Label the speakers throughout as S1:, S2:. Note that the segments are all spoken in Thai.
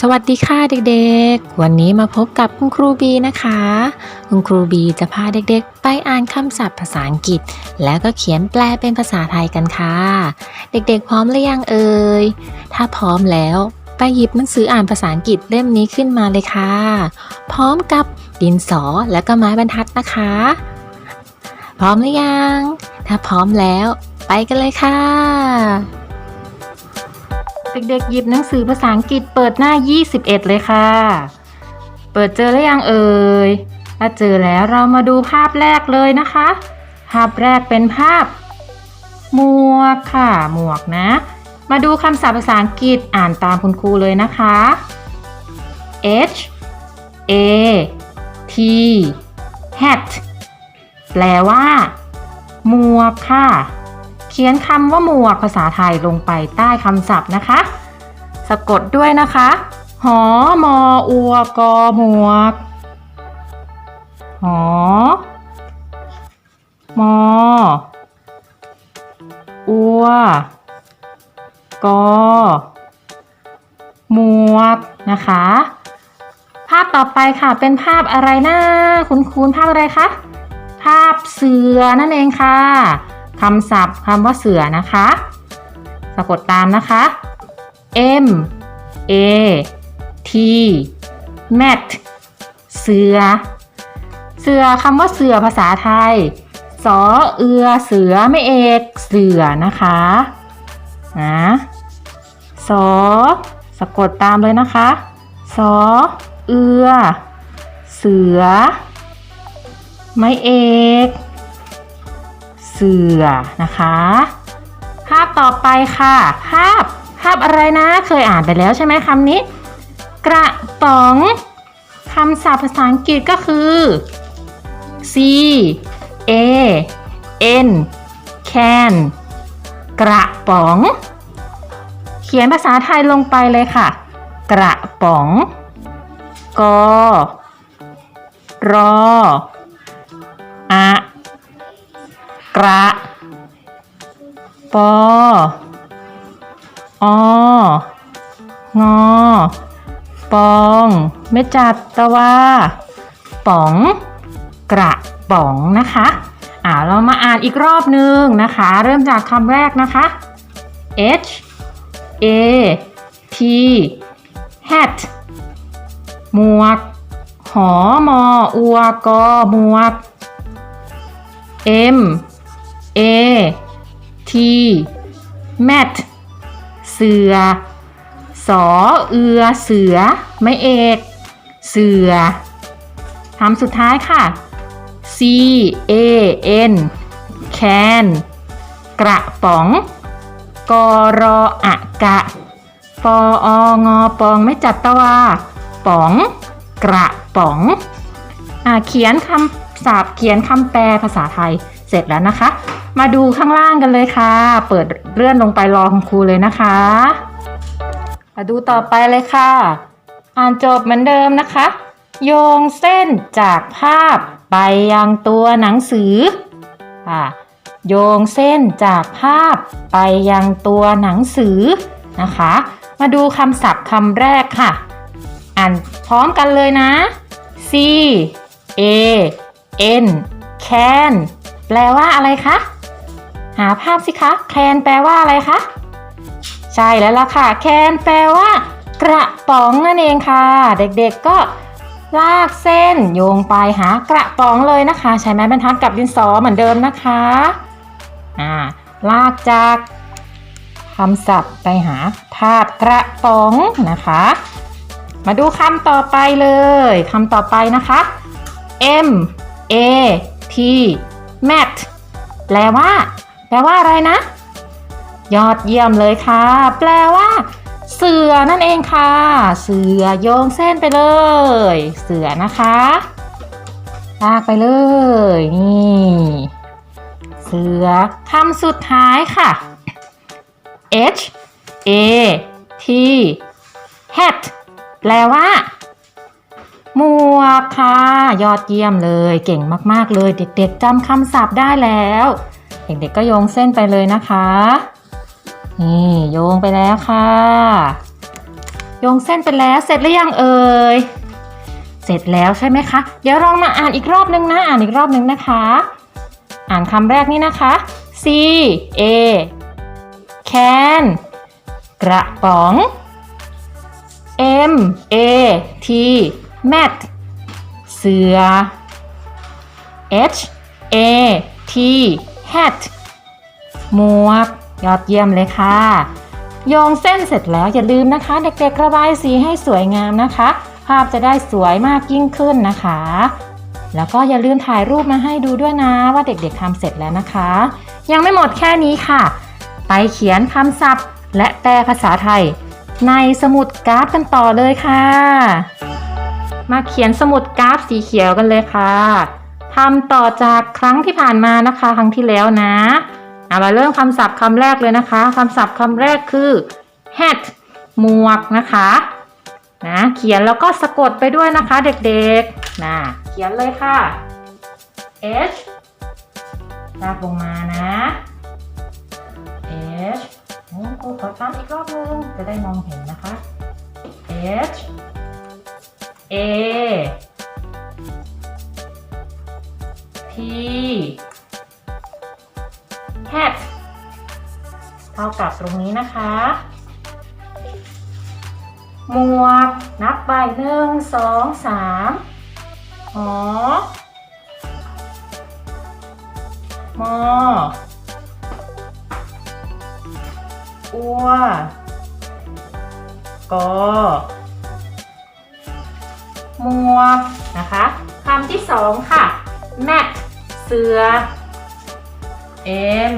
S1: สวัสดีค่ะเด็กๆ วันนี้มาพบกับคุณครูบีนะคะ คุณครูบีจะพาเด็กๆ ไปอ่านคำศัพท์ภาษาอังกฤษ แล้วก็เขียนแปลเป็นภาษาไทยกันค่ะ เด็กๆ พร้อมหรือยังเอ่ย ถ้าพร้อมแล้วไปหยิบหนังสืออ่านภาษาอังกฤษเล่มนี้ขึ้นมาเลยค่ะ พร้อมกับดินสอและก็ไม้บรรทัดนะคะ พร้อมหรือยัง ถ้าพร้อมแล้ว ไปกันเลยค่ะ เด็กๆหยิบหนังสือภาษาอังกฤษเปิดหน้า 21 เลยค่ะ เปิดเจอแล้วยังเอ่ยถ้าเจอแล้วเรามาดูภาพแรกเลยนะคะ ภาพแรกเป็นภาพ หมวกค่ะ หมวกนะ มาดูคำศัพท์ภาษาอังกฤษอ่านตามคุณครูเลยนะคะ H A T hat แปลว่า หมวกค่ะ ขียนคำว่าหมวกภาษาไทยลงไปใต้คำศัพท์นะคะ สะกดด้วยนะคะ หอมออัวกอหมวก หอ มอ อัว กอ หมวกนะคะ ภาพต่อไปค่ะ เป็นภาพอะไรนะคุณคุณภาพอะไรคะ ภาพเสือนั่นเองค่ะ คำศัพท์คำว่าเสือนะคะ สะกดตามนะคะ M A T mat เสือ เสือคำว่าเสือภาษาไทย สอเอือเสือไม่เอกเสือนะคะนะสอสะกดตามเลยนะคะ สอเอือ เสือ ไม่เอก เสือนะคะ ภาพต่อไปค่ะ ภาพภาพอะไรนะ เคยอ่านไปแล้วใช่ไหมคำนี้ กระป๋องคำศัพท์ภาษาอังกฤษก็คือ C A N can กระป๋อง เขียนภาษาไทยลงไปเลยค่ะ กระป๋อง กรออะ กระปอองอ ปองไม่จัดตะว่าป๋อง กระป๋องนะคะอ่าเรามาอ่านอีกรอบนึงนะคะ เริ่มจากคำแรกนะคะ H A T hat หมวก หอมออัวกอหมวก M A T mat เสือ สอเอือ เสือ ไม่เอก เสือคำสุดท้ายค่ะ C A N can กระป๋อง กรออะกะปอองอปองไม่จัดตะวาป๋อง กระป๋องอ่าเขียนคำศัพท์เขียนคำแปลภาษาไทยเสร็จแล้วนะคะ มาดูข้างล่างกันเลยค่ะ เปิดเลื่อนลงไปรอคุณครูเลยนะคะ มาดูต่อไปเลยค่ะ อ่านจบเหมือนเดิมนะคะ โยงเส้นจากภาพไปยังตัวหนังสือค่ะโยงเส้นจากภาพไปยังตัวหนังสือนะคะ มาดูคำศัพท์คำแรกค่ะ อ่านพร้อมกันเลยนะ C A N can แปลว่าอะไรคะ หาภาพสิคะ can แปลว่าอะไรคะ ใช่แล้วล่ะค่ะ can แปลว่า กระป๋องนั่นเองค่ะ เด็กๆก็ลากเส้นโยงไปหากระป๋องเลยนะคะ ใช้ไม้บรรทัดกับดินสอเหมือนเดิมนะคะอ่าลากจากคำศัพท์ไปหาภาพกระป๋องนะคะ มาดูคำต่อไปเลยคำต่อไปนะคะ M A T mat แปลว่า แปลว่าอะไรนะ ยอดเยี่ยมเลยค่ะ แปลว่า เสือนั่นเองค่ะ เสือโยงเส้นไปเลย เสือนะคะลากไปเลย นี่ เสือคำสุดท้ายค่ะ H A T hat แปลว่าหมวกค่ะ ยอดเยี่ยมเลย เก่งมาก ๆ เลย เด็ก ๆจำคำศัพท์ได้แล้ว เด็กๆก็โยงเส้นไปเลยนะคะ นี่โยงไปแล้วค่ะ โยงเส้นไปแล้วเสร็จหรือยังเอ่ย เสร็จแล้วใช่ไหมคะ เดี๋ยวลองมาอ่านอีกรอบนึงนะ อ่านอีกรอบนึงนะคะ อ่านคำแรกนี่นะคะ C A can กระป๋อง M A T mat เสือ H A T hat หมวก ยอดเยี่ยมเลยค่ะ โยงเส้นเสร็จแล้วอย่าลืมนะคะ เด็กๆระบายสีให้สวยงามนะคะ ภาพจะได้สวยมากยิ่งขึ้นนะคะ แล้วก็อย่าลืมถ่ายรูปมาให้ดูด้วยนะว่าเด็กๆทำเสร็จแล้วนะคะ ยังไม่หมดแค่นี้ค่ะ ไปเขียนคำศัพท์ และแปลภาษาไทย ในสมุดกราฟกันต่อเลยค่ะ มาเขียนสมุดกราฟสีเขียวกันเลยค่ะ ทำต่อจากครั้งที่ผ่านมานะคะ ครั้งที่แล้วนะเอามาเริ่มคำศัพท์คำแรกเลยนะคะคำศัพท์คำแรกคือ hat หมวกนะคะนะเขียนแล้วก็สะกดไปด้วยนะคะเด็กๆนะเขียนเลยค่ะ h ลากลงมานะ h โอ้ครูขอทำอีกรอบนึงจะได้มองเห็นนะคะ h a t hat เท่ากับตรงนี้นะคะหมวกนับไปหนึ่งสองสามหอมออัวกอหมวกนะคะคำที่สองค่ะ mat เสือ m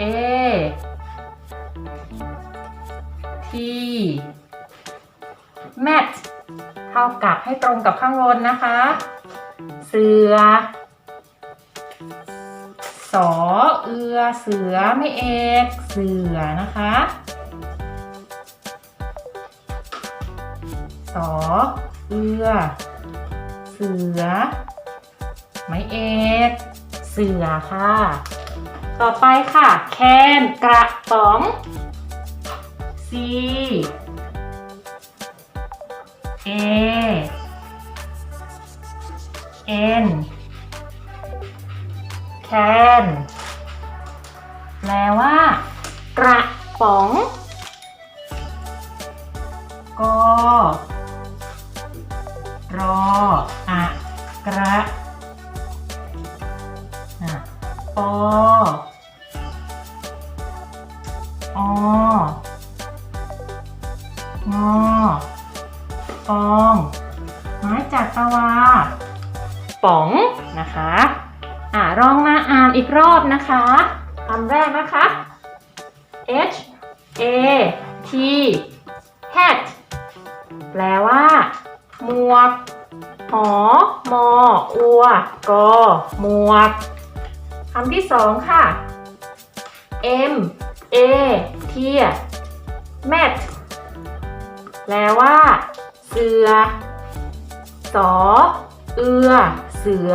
S1: a t mat เท่ากับให้ตรงกับข้างบนนะคะ เสือ สอเอือ เสือไม่เอกเสือนะคะสอเอือ เสือ ไม้เอกเสือค่ะ ต่อไปค่ะ แคนกระป๋อง C A N can แปลว่า กระป๋อง กอ รออะกระอะปอองอปองไม้จัดตะวาป๋องนะคะ อ่าลองมาอ่านอีกรอบนะคะคำแรกนะคะ H A T hat แปลว่า หมวก หอ มอ อัว กอ หมวก คำที่สองค่ะ M A T mat แปลว่า เสือ สอ เอือ เสือ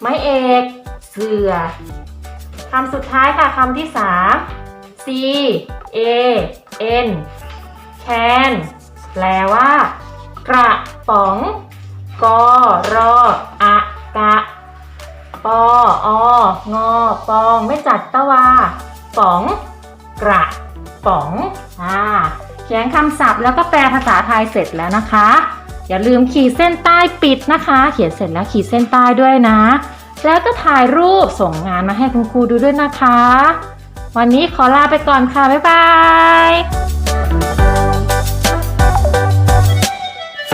S1: ไม้เอก เสือ คำสุดท้ายค่ะคำที่สาม C A N can แปลว่า กระป๋อง กอรออะกะปอองอปองไม่จัดตะวาป๋อง กระป๋องอ่าเขียนคำศัพท์แล้วก็แปลภาษาไทยเสร็จแล้วนะคะ อย่าลืมขีดเส้นใต้ปิดนะคะ เขียนเสร็จแล้วขีดเส้นใต้ด้วยนะ แล้วก็ถ่ายรูปส่งงานมาให้คุณครูดูด้วยนะคะ วันนี้ขอลาไปก่อนค่ะ บ๊ายบาย